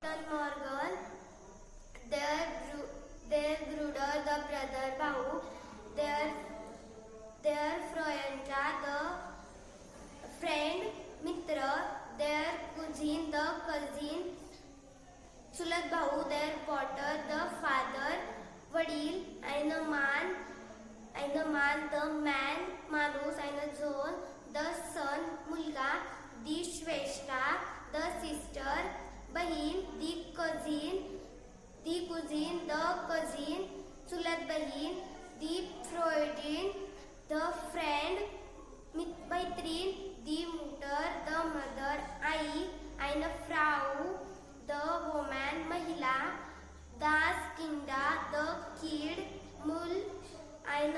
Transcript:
Son Morgan, their their brother, the brother भाऊ, their their Froyanta, the friend Mitra, their cousin the cousin, चुलत भाऊ their potter the father, Vadil, and a man and a man the man Manus, and a zone the son बहीण दी कझिन दी कुझिन the cousin चुलत बहीण दी फ्रोयडीन द फ्रेंड मैत्रीण दी मुटर द मदर आई आयन फ्राऊ द वोमॅन महिला दास किंडा द कीड मूल आयन